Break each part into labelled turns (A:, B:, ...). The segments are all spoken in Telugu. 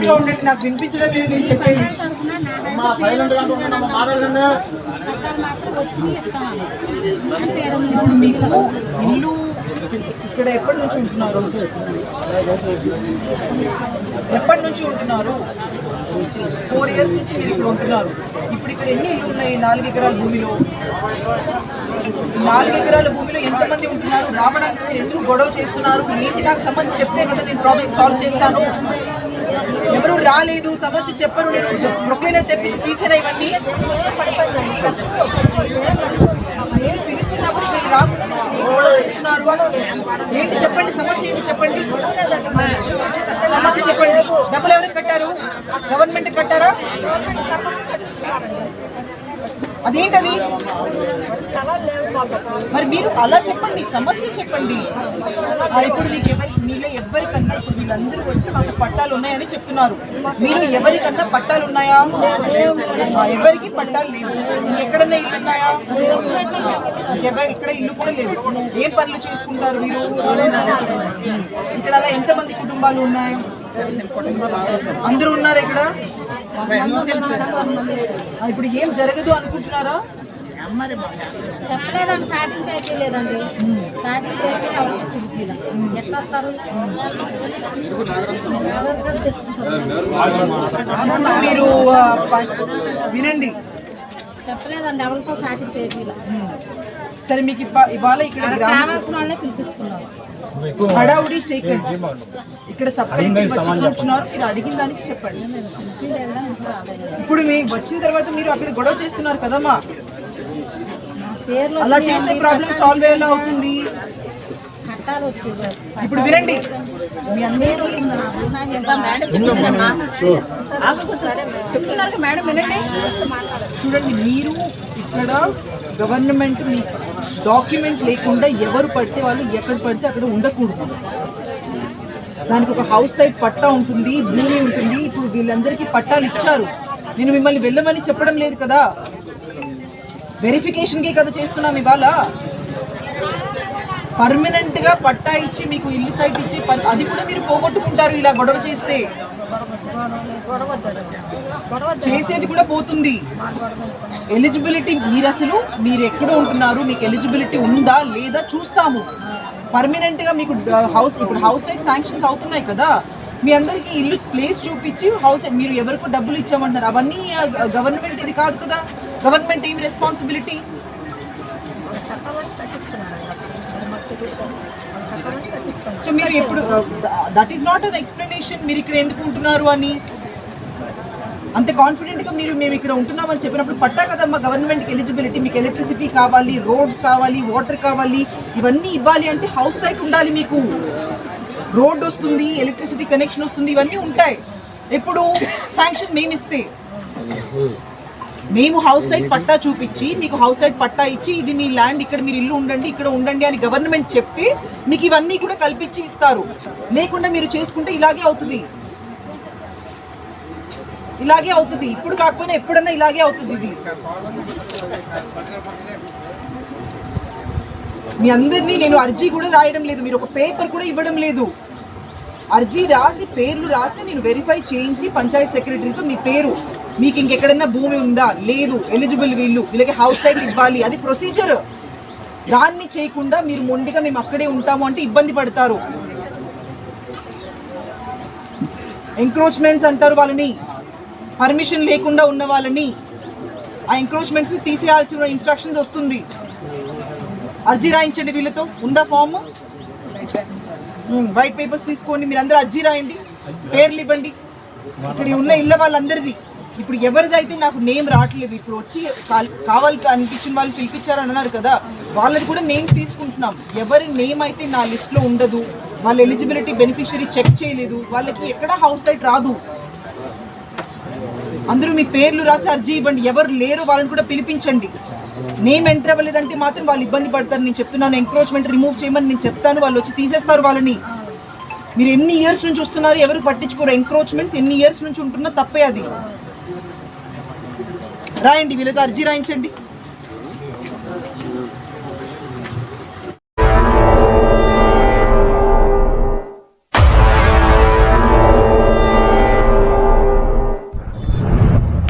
A: సైలెంట్గా ఉండండి నాకు వినిపించడం లేదు నేను చెప్పేది. మీకు ఇల్లు ఇక్కడ ఎప్పటి నుంచి ఉంటున్నారు? ఎప్పటి నుంచి ఉంటున్నారు? ఫోర్ ఇయర్స్ నుంచి మీరు ఇక్కడ ఉంటున్నారు. ఇప్పుడు ఇక్కడ ఎన్ని ఇల్లు ఉన్నాయి? నాలుగు ఎకరాల భూమిలో. నాలుగు ఎకరాల భూమిలో ఎంతమంది ఉంటున్నారు? రావడానికి మీరు ఎందుకు గొడవ చేస్తున్నారు? ఏంటి నాకు సమస్య? చెప్తే కదా నేను ప్రాబ్లం సాల్వ్ చేస్తాను. ఎవరు రాలేదు సమస్య చెప్పరు నేను ప్రొక్లైనర్ తెప్పించి తీసేనా ఇవన్నీ? నేను పిలుస్తున్నప్పుడు మీరు రాకుండా మీరు చేస్తున్నారు. ఏంటి చెప్పండి సమస్య ఏంటి చెప్పండి? సమస్య చెప్పండి. డబ్బులు ఎవరికి కట్టారు? గవర్నమెంట్ కట్టారా? అదేంటది? మరి మీరు అలా చెప్పండి సమస్య చెప్పండి. ఇప్పుడు మీకు ఎవరి మీలో వీళ్ళందరూ వచ్చి మాకు పట్టాలు ఉన్నాయని చెప్తున్నారు. మీరు ఎవరికన్నా పట్టాలు ఉన్నాయా? ఎవరికి పట్టాలు లేవు. ఎక్కడన్నా ఇల్లు ఉన్నాయా? ఎవరు ఇక్కడ ఇల్లు కూడా లేదు. ఏం పనులు చేసుకుంటారు మీరు? ఇక్కడ అలా ఎంతమంది కుటుంబాలు ఉన్నాయి? అందరూ ఉన్నారు ఇక్కడ? ఇప్పుడు ఏం జరగదు అనుకుంటున్నారా?
B: చెప్పలేదండి సాటింగ్ పేపీ లేదండి ఎవరికి చూపించలేదు. ఎట్లా వస్తారు
A: మీరు వినండి.
B: చెప్పలేదండి ఎవరితో సాటింగ్ పేపీలా
A: సరే మీకు ఇప్ప- ఇవాళ ఇక్కడ గ్రామ
B: కావాల్సిన వాళ్ళే పిలిపించుకున్నాం
A: హడావుడి చేయకండి. ఇక్కడ సబ్ కలెక్టర్ వచ్చి కూర్చున్నారు. మీరు అడిగిన దానికి చెప్పండి. ఇప్పుడు మీ వచ్చిన తర్వాత మీరు అక్కడ గొడవ చేస్తున్నారు కదమ్మా. అలా చేస్తే ప్రాబ్లం సాల్వ్ ఎలా అవుతుంది? ఇప్పుడు మీ
B: వినండి.
A: చూడండి మీరు ఇక్కడ గవర్నమెంట్ మీ డాక్యుమెంట్ లేకుండా ఎవరు పడితే వాళ్ళు ఎక్కడ పడితే అక్కడ ఉండకూడదు. దానికి ఒక హౌస్ సైడ్ పట్టా ఉంటుంది భూమి ఉంటుంది. ఇప్పుడు వీళ్ళందరికీ పట్టాలు ఇచ్చారు. నేను మిమ్మల్ని వెళ్ళమని చెప్పడం లేదు కదా. వెరిఫికేషన్కే కదా చేస్తున్నాం ఇవాళ. పర్మనెంట్గా పట్టా ఇచ్చి మీకు ఇల్లు సైట్ ఇచ్చి అది కూడా మీరు పోగొట్టుకుంటారు ఇలా గొడవ చేస్తే. చేసేది కూడా పోతుంది. ఎలిజిబిలిటీ మీరు అసలు మీరు ఎక్కడ ఉంటున్నారు? మీకు ఎలిజిబిలిటీ ఉందా లేదా చూస్తాము. పర్మనెంట్గా మీకు హౌస్ ఇప్పుడు హౌస్ సైడ్ శాంక్షన్స్ అవుతున్నాయి కదా. మీ అందరికీ ఇల్లు ప్లేస్ చూపించి హౌస్ మీరు ఎవరికో డబ్బులు ఇచ్చామంటారు అవన్నీ గవర్నమెంట్ ఇది కాదు కదా. గవర్నమెంట్ ఏమి రెస్పాన్సిబిలిటీ సో మీరు ఎప్పుడు that is not an explanation మీరు ఇక్కడ ఎందుకు ఉంటున్నారు అని? అంత కాన్ఫిడెంట్గా మీరు మేము ఇక్కడ ఉంటున్నామని చెప్పినప్పుడు పట్టా కదమ్మా గవర్నమెంట్కి ఎలిజిబిలిటీ మీకు ఎలక్ట్రిసిటీ కావాలి రోడ్స్ కావాలి వాటర్ కావాలి ఇవన్నీ ఇవ్వాలి అంటే హౌస్ సైట్ ఉండాలి మీకు. రోడ్ వస్తుంది ఎలక్ట్రిసిటీ కనెక్షన్ వస్తుంది ఇవన్నీ ఉంటాయి. ఎప్పుడు శాంక్షన్ మేమిస్తే. మేము హౌస్ సైట్ పట్టా చూపించి మీకు హౌస్ సైట్ పట్టా ఇచ్చి ఇది మీ ల్యాండ్ ఇక్కడ మీరు ఇల్లు ఉండండి ఇక్కడ ఉండండి అని గవర్నమెంట్ చెప్తే మీకు ఇవన్నీ కూడా కల్పించి ఇస్తారు. లేకుండా మీరు చేసుకుంటే ఇలాగే అవుతుంది. ఇలాగే అవుతుంది. ఇప్పుడు కాకపోయినా ఎప్పుడన్నా ఇలాగే అవుతుంది ఇది. మీ అందరినీ నేను అర్జీ కూడా రాయడం లేదు. మీరు ఒక పేపర్ కూడా ఇవ్వడం లేదు. అర్జీ రాసి పేర్లు రాస్తే నేను వెరిఫై చేయించి పంచాయత్ సెక్రటరీతో మీ పేరు మీకు ఇంకెక్కడన్నా భూమి ఉందా? లేదు. ఎలిజిబుల్ వీళ్ళు. వీళ్ళకి హౌస్ సైట్ ఇవ్వాలి. అది ప్రొసీజర్ దాన్ని చేయకుండా మీరు మొండిగా మేము అక్కడే ఉంటాము అంటే ఇబ్బంది పడతారు. ఎంక్రోచ్మెంట్స్ అంటారు వాళ్ళని. పర్మిషన్ లేకుండా ఉన్న వాళ్ళని. ఆ ఎంక్రోచ్మెంట్స్ తీసేయాల్సిన ఇన్స్ట్రక్షన్స్ వస్తుంది. అర్జీ రాయించండి వీళ్ళతో. ఉందా ఫామ్ వైట్ పేపర్స్ తీసుకోండి. మీరు అందరూ అర్జీ రాయండి. పేర్లు ఇవ్వండి. ఇక్కడ ఉన్న ఇళ్ళ వాళ్ళందరిది. ఇప్పుడు ఎవరిదైతే నాకు నేమ్ రావట్లేదు ఇప్పుడు వచ్చి కావాలి అనిపించిన వాళ్ళు పిలిపించారు అని అన్నారు కదా వాళ్ళది కూడా నేమ్ తీసుకుంటున్నాం. ఎవరి నేమ్ అయితే నా లిస్ట్లో ఉండదు వాళ్ళ ఎలిజిబిలిటీ బెనిఫిషియరీ చెక్ చేయలేదు వాళ్ళకి ఎక్కడ హౌస్ సైట్ రాదు. అందరూ మీ పేర్లు రాసి అర్జీ ఇవ్వండి. ఎవరు లేరు వాళ్ళని కూడా పిలిపించండి. నేమ్ ఎంటర్ అవ్వలేదంటే మాత్రం వాళ్ళు ఇబ్బంది పడతారు. నేను చెప్తున్నాను ఎంక్రోచ్మెంట్ రిమూవ్ చేయమని నేను చెప్తాను. వాళ్ళు వచ్చి తీసేస్తారు వాళ్ళని. మీరు ఎన్ని ఇయర్స్ నుంచి వస్తున్నారు ఎవరు పట్టించుకోరు. ఎంక్రోచ్మెంట్స్ ఎన్ని ఇయర్స్ నుంచి ఉంటున్నా తప్పే అది. రాయండి వీళ్ళతో అర్జీ రాయించండి.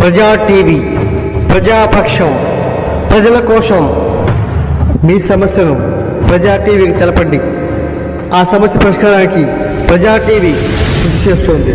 C: ప్రజా టీవీ ప్రజాపక్షం ప్రజల కోసం మీ సమస్యను ప్రజా టీవీకి తెలపండి. ఆ సమస్య పరిష్కారానికి ప్రజా టీవీ కృషి చేస్తుంది.